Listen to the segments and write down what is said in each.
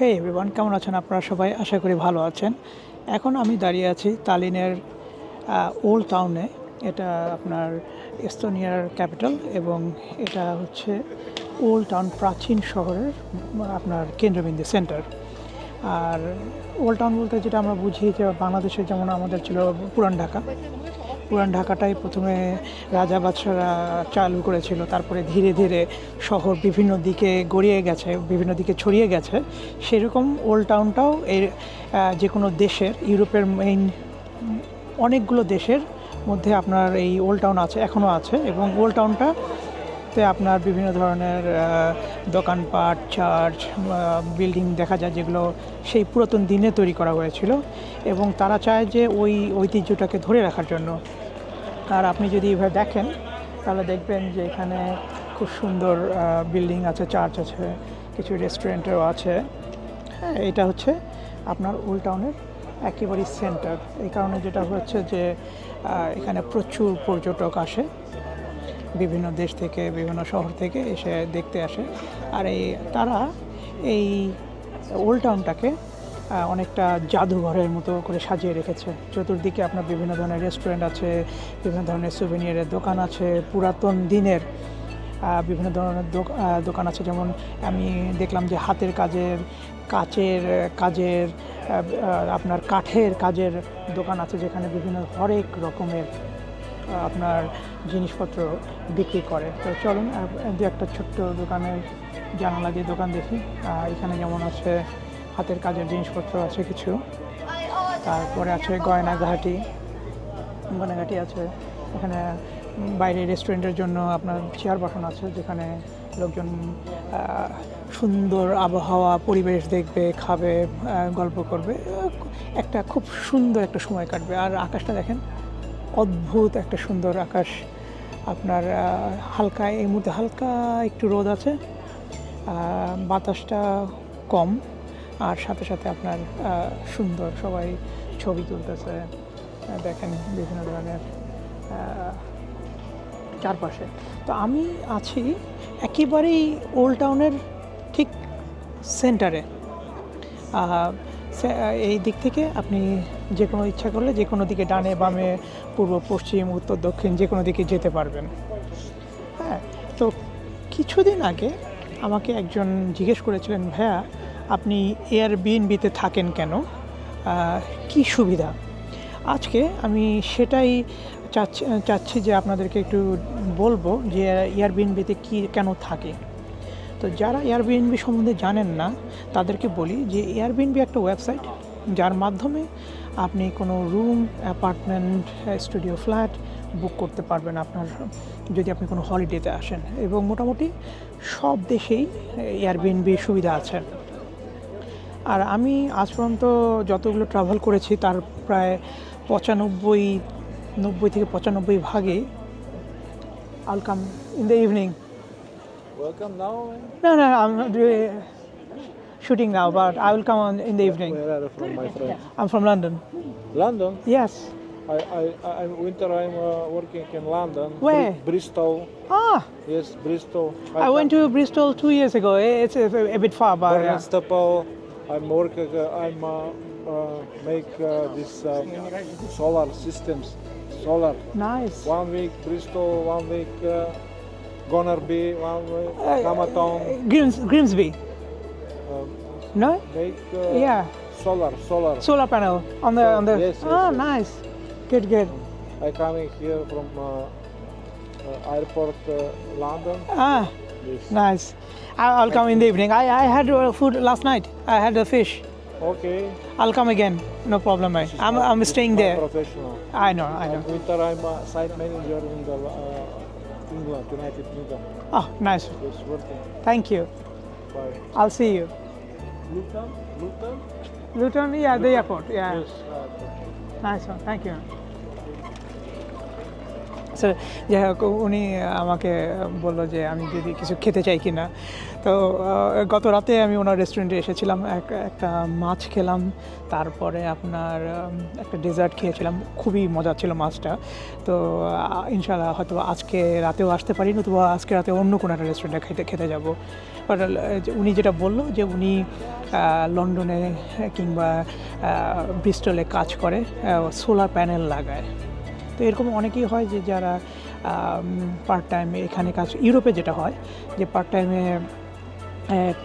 হে everyone কেমন আছেন আপনারা সবাই? আশা করি ভালো আছেন। এখন আমি দাঁড়িয়ে আছি তালিনের ওল্ড টাউনে। এটা আপনার এস্তোনিয়ার ক্যাপিটাল এবং এটা হচ্ছে ওল্ড টাউন প্রাচীন শহরের, আপনার কেন্দ্রবিন্দু, সেন্টার। আর ওল্ড টাউন বলতে যেটা আমরা বুঝি যে বাংলাদেশে যেমন আমাদের ছিল পুরান ঢাকা পুরান ঢাকাটাই প্রথমে রাজা বাদশারা চালু করেছিল, তারপরে ধীরে ধীরে শহর বিভিন্ন দিকে গড়িয়ে গেছে, বিভিন্ন দিকে ছড়িয়ে গেছে। সেরকম ওল্ড টাউনটাও এর যে কোনো দেশের, ইউরোপের মেইন অনেকগুলো দেশের মধ্যে আপনার এই ওল্ড টাউন আছে, এখনও আছে এবং ওল্ড টাউনটা তে আপনার বিভিন্ন ধরনের দোকানপাট চার্চ বিল্ডিং দেখা যায় যেগুলো সেই পুরাতন দিনে তৈরি করা হয়েছিল এবং তারা চায় যে ওই ঐতিহ্যটাকে ধরে রাখার জন্য। আর আপনি যদি এভাবে দেখেন, তাহলে দেখবেন যে এখানে খুব সুন্দর বিল্ডিং আছে, চার্চ আছে, কিছু রেস্টুরেন্টও আছে। হ্যাঁ এটা হচ্ছে আপনার ওল্ড টাউনের একেবারেই সেন্টার। এই কারণে যেটা হচ্ছে যে এখানে প্রচুর পর্যটক আসে। বিভিন্ন দেশ থেকে, বিভিন্ন শহর থেকে এসে দেখতে আসে। আর এই, তারা এই ওল্ড টাউনটাকে অনেকটা জাদুঘরের মতো করে সাজিয়ে রেখেছে। চতুর্দিকে আপনার বিভিন্ন ধরনের রেস্টুরেন্ট আছে, বিভিন্ন ধরনের সুভেনিয়ারের দোকান আছে, পুরাতন দিনের বিভিন্ন ধরনের দোক- দোকান আছে। যেমন আমি দেখলাম যে হাতের কাজের, কাচের, কাজের আপনার কাঠের কাজের দোকান আছে যেখানে বিভিন্ন হরেক রকমের আপনার জিনিসপত্র বিক্রি করে। তো চলুন দু একটা ছোট্ট দোকানের জানালা দিয়ে দোকান দেখি। এখানে যেমন আছে হাতের কাজের জিনিসপত্র আছে কিছু। তারপরে আছে গয়নাঘাটি। গয়নাঘাটি আছে, এখানে বাইরে রেস্টুরেন্টের জন্য আপনার চেয়ার বাটন আছে, যেখানে লোকজন সুন্দর আবহাওয়া, পরিবেশ দেখবে, খাবে গল্প করবে। একটা খুব সুন্দর একটা সময় কাটবে। আর আকাশটা দেখেন, অদ্ভুত একটা সুন্দর আকাশ। আপনার হালকা, এই মুহূর্তে হালকা একটু রোদ আছে। বাতাসটা কম। আর সাথে সাথে আপনার সুন্দর সবাই ছবি তুলতেছে দেখেন বিভিন্ন ধরনের চারপাশে। তো আমি আছি একেবারেই ওল্ড টাউনের ঠিক সেন্টারে এই দিক থেকে আপনি যে কোনো ইচ্ছা করলে যে কোনো দিকে ডানে, বামে, পূর্ব, পশ্চিম, উত্তর, দক্ষিণ, যে কোনো দিকে যেতে পারবেন। হ্যাঁ তো কিছুদিন আগে আমাকে একজন জিজ্ঞেস করেছিলেন, ভাইয়া আপনি এয়ার বিএনবিতে থাকেন কেন? কি সুবিধা? আজকে আমি সেটাই চাচ্ছি চাচ্ছি যে আপনাদেরকে একটু বলব যে এয়ারবিএনবিতে কি কেন থাকে। তো যারা এয়ারবিএনবি সম্বন্ধে জানেন না, তাদেরকে বলি যে এয়ারবিএনবি একটা ওয়েবসাইট যার মাধ্যমে আপনি কোনো room apartment studio flat book করতে পারবেন আপনার, যদি আপনি কোনো হলিডেতে আসেন। এবং মোটামুটি সব দেশেই এয়ারবিএনবি সুবিধা আছে। আর আমি আজ পর্যন্ত যতগুলো ট্রাভেল করেছি তার প্রায় পঁচানব্বই নব্বই থেকে পঁচানব্বই ভাগে all come in the evening Welcome now. No, no, I'm not doing shooting now, but I will come on in the evening. Where are you from, my friend? I'm from London. London. Yes. I, I, I I'm winter. I'm uh, working in London. Where? Br- Bristol. Ah, Yes, Bristol. I went to Bristol two years ago. It's a, a bit far, but yeah. Barnstaple. I'm working. Uh, I'm uh, uh, make uh, this uh, solar systems. Solar. nice. One week Bristol. One week uh, Gonnerby. One week Uh, Hamaton. Grims, Grimsby. Um, No? make uh, Yeah. solar. Solar. Solar panel on the on the. Yes, yes, ah, yes. nice. Good, good. I coming here from uh, uh, airport uh, London. Ah, Yes. nice. I- I'll come in the evening. I, I had uh, food last night. I had the fish. Okay. I'll come again. No problem, mate. I'm, my- I'm staying there. Professional. I know, I know. And winter, I'm a site manager in the uh, England, United Kingdom. Oh, nice. Just working. Thank you. Bye. I'll see you. Luton? Luton? Luton, yeah, the airport. Yeah. Yes. Uh, Nice one. Thank you. Sir যাই হোক, উনি আমাকে বলল যে আমি যদি কিছু খেতে চাই কি না তো গত রাতে আমি ওনার রেস্টুরেন্টে এসেছিলাম, এক- একটা মাছ খেলাম, তারপরে আপনার একটা ডেজার্ট খেয়েছিলাম, খুবই মজা ছিল মাছটা। তো ইনশাল্লাহ হয়তো আজকে রাতেও আসতে পারি, নতুবা আজকে রাতে অন্য কোনো একটা রেস্টুরেন্টে খেতে খেতে যাব। বাট উনি যেটা বলল যে উনি লন্ডনে কিংবা ব্রিস্টলে কাজ করে সোলার প্যানেল লাগায়। তো এরকম অনেকেই হয় যে যারা পার্ট টাইমে এখানে কাজ, ইউরোপে যেটা হয়, যে পার্ট টাইমে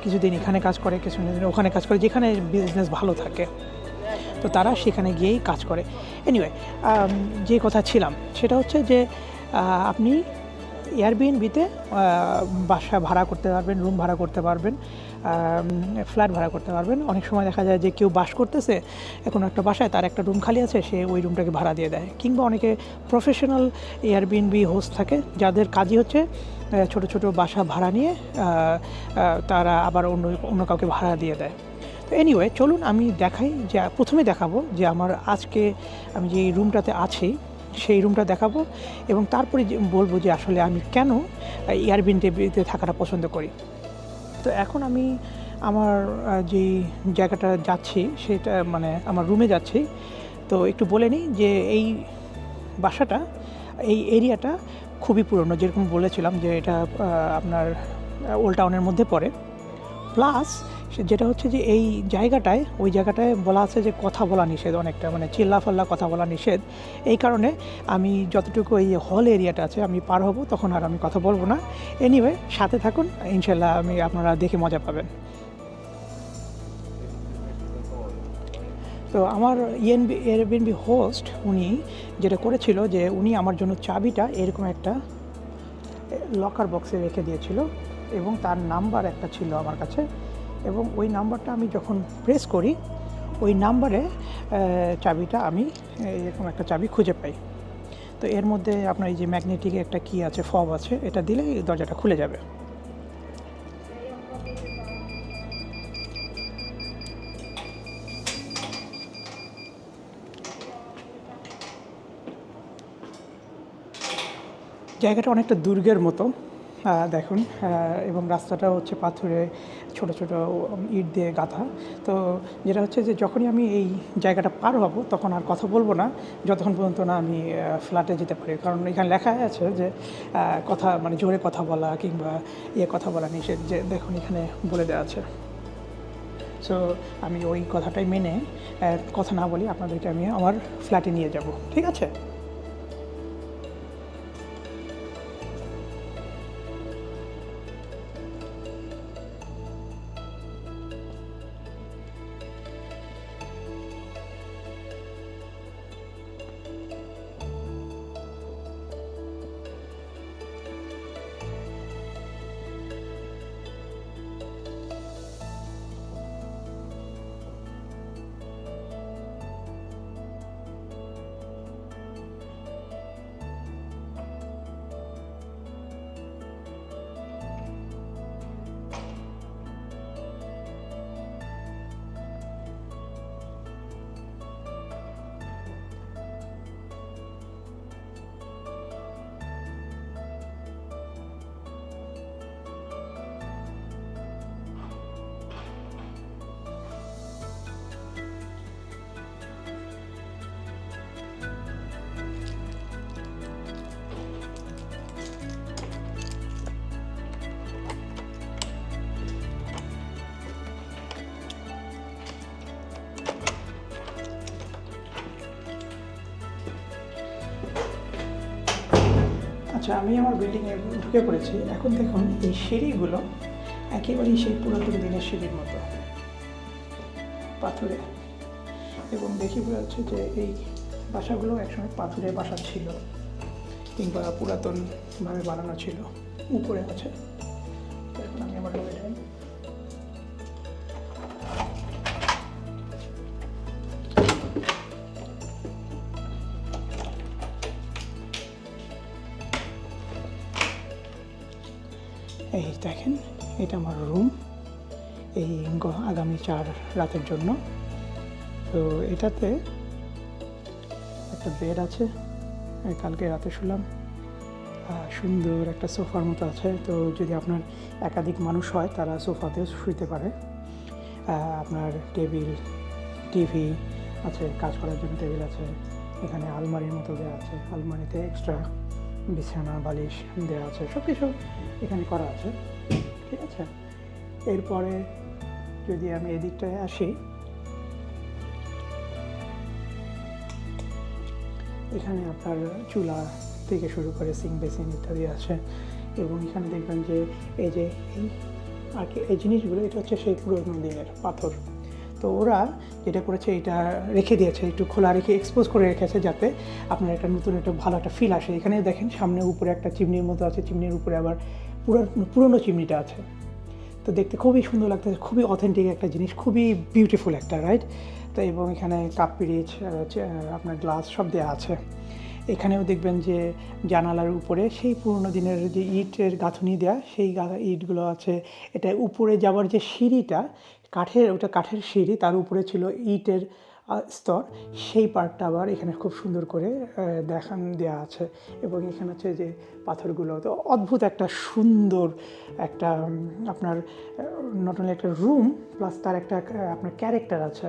কিছুদিন এখানে কাজ করে, কিছুদিন ওখানে কাজ করে, যেখানে বিজনেস ভালো থাকে। তো তারা সেখানে গিয়েই কাজ করে। এনিওয়ে যে কথা ছিলাম, সেটা হচ্ছে যে আপনি এয়ারবিএনবিতে বাসা ভাড়া করতে পারবেন রুম ভাড়া করতে পারবেন ফ্ল্যাট ভাড়া করতে পারবেন। অনেক সময় দেখা যায় যে কেউ বাস করতেছে কোনো একটা বাসায় তার একটা রুম খালি আছে, সে ওই রুমটাকে ভাড়া দিয়ে দেয়। কিংবা অনেকে প্রফেশনাল এয়ারবিএনবি হোস্ট থাকে, যাদের কাজই হচ্ছে ছোট ছোট বাসা ভাড়া নিয়ে তারা আবার অন্য অন্য কাউকে ভাড়া দিয়ে দেয়। তো এনিওয়ে চলুন আমি দেখাই, যে প্রথমে দেখাবো যে আমার আজকে আমি যে রুমটাতে আছি সেই রুমটা দেখাবো এবং তারপরে যে বলব যে আসলে আমি কেন এয়ারবিনতে থাকাটা পছন্দ করি। তো এখন আমি আমার যেই জায়গাটা যাচ্ছি সেটা মানে আমার রুমে যাচ্ছি। তো একটু বলে নিই যে এই বাসাটা, এই এরিয়াটা খুবই পুরনো, যেরকম বলেছিলাম যে এটা আপনার ওল্ড টাউনের মধ্যে পড়ে। প্লাস যেটা হচ্ছে যে এই জায়গাটায়, ওই জায়গাটায় বলা আছে যে কথা বলা নিষেধ অনেকটা মানে চিল্লাফাল্লা কথা বলা নিষেধ। এই কারণে আমি যতটুকু এই হল এরিয়াটা আছে আমি পার হব, তখন আর আমি কথা বলব না। এনিওয়ে সাথে থাকুন, ইনশাল্লাহ আমি আপনারা দেখে মজা পাবেন। তো আমার ইএনবি এয়ারবিএনবি হোস্ট উনি যেটা করেছিল যে উনি আমার জন্য চাবিটা এরকম একটা লকার বক্সে রেখে দিয়েছিল এবং তার নাম্বার একটা ছিল আমার কাছে। এবং ওই নাম্বারটা আমি যখন প্রেস করি, ওই নাম্বারে চাবিটা আমি এরকম একটা চাবি খুঁজে পাই। তো এর মধ্যে আপনার এই যে ম্যাগনেটিক একটা কি আছে ফব আছে, এটা দিলে এই দরজাটা খুলে যাবে। জায়গাটা অনেকটা দুর্গের মতো দেখুন এবং রাস্তাটা হচ্ছে পাথুরে ছোট ছোট ইট দিয়ে গাঁথা। তো যেটা হচ্ছে যে যখনই আমি এই জায়গাটা পার হব, তখন আর কথা বলব না। যতক্ষণ পর্যন্ত না আমি ফ্ল্যাটে যেতে পারি। কারণ এখানে লেখা আছে যে কথা মানে জোরে কথা বলা কিংবা ইয়ে কথা বলা নিষেধ যে, দেখুন এখানে বলে দেওয়া আছে। সো আমি ওই কথাটাই মেনে কথা না বলি আপনাদেরকে আমি আমার ফ্ল্যাটে নিয়ে যাব। ঠিক আছে? আচ্ছা আমি আমার বিল্ডিংয়ে ঢুকে পড়েছি। এখন দেখুন, এই সিঁড়িগুলো একেবারেই সেই পুরাতন দিনের সিঁড়ির মতো। পাথরে। এবং দেখি বোঝা যাচ্ছে যে এই বাসাগুলো একসময় পাথরের বাসা ছিল, কিংবা পুরাতনভাবে বানানো ছিল, উপরে আছে। এখন আমি আমার এটা আমার রুম এই আগামী চার রাতের জন্য। তো এটাতে একটা বেড আছে কালকে রাতে শুলাম। সুন্দর একটা সোফার মতো আছে। তো যদি আপনার একাধিক মানুষ হয়, তারা সোফাতেও শুইতে পারে। আপনার টেবিল টিভি আছে, কাজ করার জন্য টেবিল আছে। এখানে আলমারির মতো দেওয়া আছে। আলমারিতে এক্সট্রা বিছানা, বালিশ দেওয়া আছে। সব কিছু এখানে করা আছে। আছে। এরপরে যদি আমি এদিকটায় আসি, এখানে আপনার চুলা থেকে শুরু করে সিং বেসিন ইত্যাদি আছে এবং এখানে দেখবেন যে এই যে এই আর কি, এই জিনিসগুলো, এটা হচ্ছে সেই পুরোনো দিনের পাথর। তো ওরা যেটা করেছে, এটা রেখে দিয়েছে, একটু খোলা রেখে এক্সপোজ করে রেখেছে যাতে আপনার একটা নতুন একটা ভালো একটা ফিল আসে। এখানে দেখেন, সামনে উপরে একটা চিমনির মতো আছে, চিমনির উপরে আবার পুরো পুরনো চিমনিটা আছে। তো দেখতে খুবই সুন্দর লাগতেছে, খুবই অথেন্টিক একটা জিনিস, খুবই বিউটিফুল একটা রাইট তো এবং এখানে কাপ পিরিচ আপনার গ্লাস সব দেওয়া আছে। এখানেও দেখবেন যে জানালার উপরে সেই পুরনো দিনের যে ইটের গাঁথনি দেয়া, সেই ইটগুলো আছে। এটা উপরে যাওয়ার যে সিঁড়িটা, কাঠের, ওটা কাঠের সিঁড়ি, তার উপরে ছিল ইটের স্তর। সেই পার্টটা আবার এখানে খুব সুন্দর করে দেখান দেওয়া আছে এবং এখানে হচ্ছে যে পাথরগুলো। তো অদ্ভুত একটা সুন্দর একটা আপনার নট অনলি একটা রুম প্লাস তার একটা আপনার ক্যারেক্টার আছে।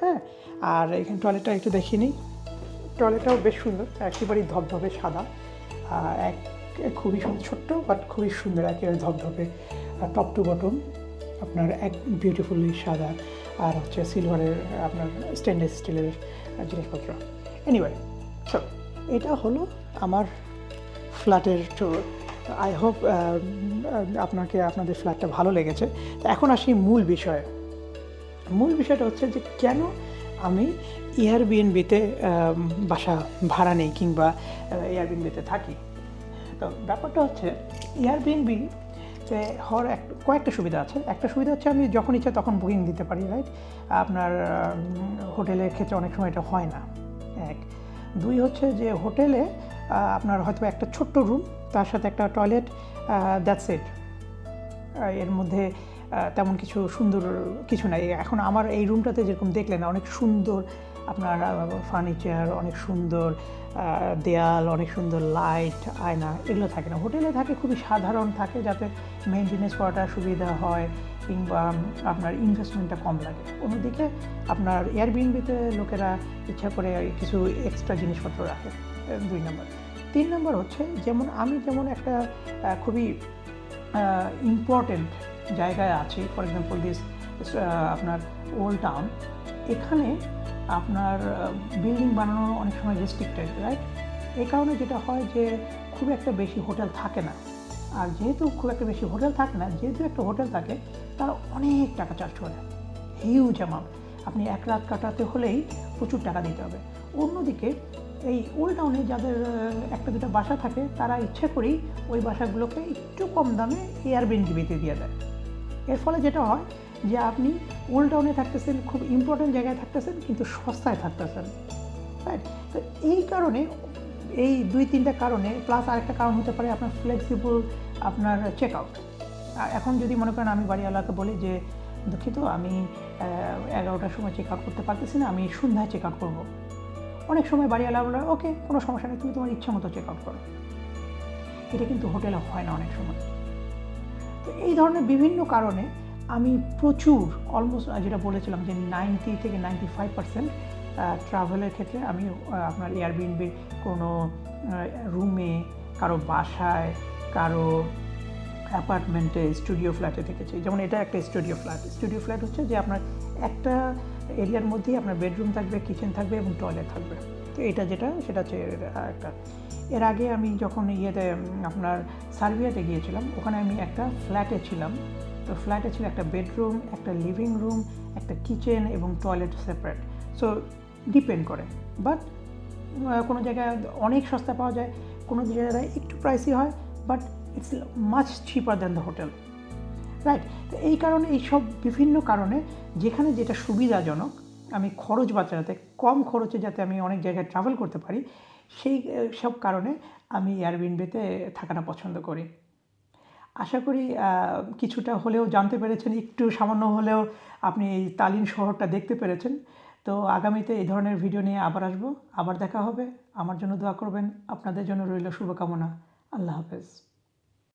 হ্যাঁ? আর এখানে টয়লেটটা একটু দেখিনি টয়লেটটাও বেশ সুন্দর, একেবারেই ধবধবে সাদা। এক খুবই সুন্দর ছোট্ট বাট খুবই সুন্দর, একেবারে ধবধবে। টপ টু বটম আপনার এক বিউটিফুলি সাদা। আর হচ্ছে সিলভারের আপনার স্টেনলেস স্টিলের জিনিসপত্র। এনিওয়ে সো এটা হলো আমার ফ্ল্যাটের ট্যুর আই হোপ আপনাকে, আপনাদের ফ্ল্যাটটা ভালো লেগেছে। তো এখন আসি মূল বিষয়ে। মূল বিষয়টা হচ্ছে যে কেন আমি এয়ারবিএনবিতে বাসা ভাড়া নেই কিংবা এয়ারবিএনবিতে থাকি? তো ব্যাপারটা হচ্ছে এয়ারবিএনবি হওয়ার এক, কয়েকটা সুবিধা আছে। একটা সুবিধা হচ্ছে আমি যখন ইচ্ছা তখন বুকিং দিতে পারি রাইট আপনার হোটেলের ক্ষেত্রে অনেক সময় এটা হয় না। এক। দুই হচ্ছে যে হোটেলে আপনার হয়তো একটা ছোট্ট রুম তার সাথে একটা টয়লেট দ্যাটস ইট এর মধ্যে তেমন কিছু সুন্দর কিছু নাই। এখন আমার এই রুমটাতে যেরকম দেখলেন, অনেক সুন্দর আপনার ফার্নিচার অনেক সুন্দর দেয়াল, অনেক সুন্দর লাইট আয়না, এগুলো থাকে না। হোটেলে থাকে, খুবই সাধারণ থাকে যাতে মেনটেনেন্স করাটা সুবিধা হয় কিংবা আপনার ইনভেস্টমেন্টটা কম লাগে। অন্যদিকে আপনার এয়ারবিএনবিতে লোকেরা ইচ্ছা করে কিছু এক্সট্রা জিনিসপত্র রাখে দুই নম্বর তিন নম্বর হচ্ছে, যেমন আমি যেমন একটা খুবই ইম্পর্টেন্ট জায়গায় আছি ফর এক্সাম্পল দিস আপনার ওল্ড টাউন এখানে আপনার বিল্ডিং বানানো অনেক সময় রেস্ট্রিক্টেড রাইট এই কারণে যেটা হয় যে খুব একটা বেশি হোটেল থাকে না। আর যেহেতু খুব একটা বেশি হোটেল থাকে না, যেহেতু একটা হোটেল থাকে, তারা অনেক টাকা চার্জ করে। হিউজ অ্যামাউন্ট আপনি এক রাত কাটাতে হলেই প্রচুর টাকা দিতে হবে। অন্যদিকে এই ওল্ড টাউনে যাদের একটা দুটো বাসা থাকে, তারা ইচ্ছে করেই ওই বাসাগুলোকে একটু কম দামে এয়ারবিএনবিতে দিয়ে দেয়। এর ফলে যেটা হয় যে আপনি ওল্ড টাউনে থাকতেছেন, খুব ইম্পর্টেন্ট জায়গায় থাকতেছেন, কিন্তু সস্তায় থাকতেছেন রাইট তো এই কারণে, এই দুই তিনটা কারণে প্লাস আরেকটা কারণ হতে পারে আপনার ফ্লেক্সিবল আপনার চেক আউট এখন যদি মনে করেন আমি বাড়িওয়ালাকে বলি যে, দুঃখিত, আমি এগারোটার সময় চেক আউট করতে পারতেছি না, আমি সন্ধ্যায় চেক আউট করব। অনেক সময় বাড়িওয়ালা বলে, ওকে, কোনো সমস্যা নেই, তুমি তোমার ইচ্ছা মতো চেক আউট করো। এটা কিন্তু হোটেলে হয় না অনেক সময়। তো এই ধরনের বিভিন্ন কারণে আমি প্রচুর অলমোস্ট যেটা বলেছিলাম যে নাইনটি থেকে নাইনটি ফাইভ পার্সেন্ট ট্রাভেলের ক্ষেত্রে আমি আপনার এয়ারবিএনবির কোনো রুমে কারও বাসায়, কারও অ্যাপার্টমেন্টে স্টুডিও ফ্ল্যাটে থেকেছি যেমন এটা একটা স্টুডিও ফ্ল্যাট স্টুডিও ফ্ল্যাট হচ্ছে যে আপনার একটা এরিয়ার মধ্যেই আপনার বেডরুম থাকবে কিচেন থাকবে এবং টয়লেট থাকবে। তো এটা যেটা, সেটা হচ্ছে একটা। এর আগে আমি যখন ইয়েতে আপনার সার্বিয়াতে গিয়েছিলাম, ওখানে আমি একটা ফ্ল্যাটে ছিলাম। তো ফ্ল্যাটে ছিল, একটা বেডরুম একটা লিভিং রুম একটা কিচেন এবং টয়লেট সেপারেট সো ডিপেন্ড করে। বাট কোনো জায়গায় অনেক সস্তা পাওয়া যায়, কোনো জায়গায় একটু প্রাইসি হয় but it's much cheaper than the hotel right তো এই কারণে, এই সব বিভিন্ন কারণে যেখানে যেটা সুবিধাজনক, আমি খরচ বাঁচাতে, কম খরচে যাতে আমি অনেক জায়গায় ট্রাভেল করতে পারি, সেই সব কারণে আমি এয়ারবিনবেতে থাকাটা পছন্দ করি। আশা করি কিছুটা হলেও জানতে পেরেছেন, একটু সামান্য হলেও আপনি এই তালিন শহরটা দেখতে পেরেছেন। তো আগামীতে এই ধরনের ভিডিও নিয়ে আবার আসব, আবার দেখা হবে। আমার জন্য দোয়া করবেন, আপনাদের জন্য রইল শুভকামনা। আল্লাহ হাফেজ।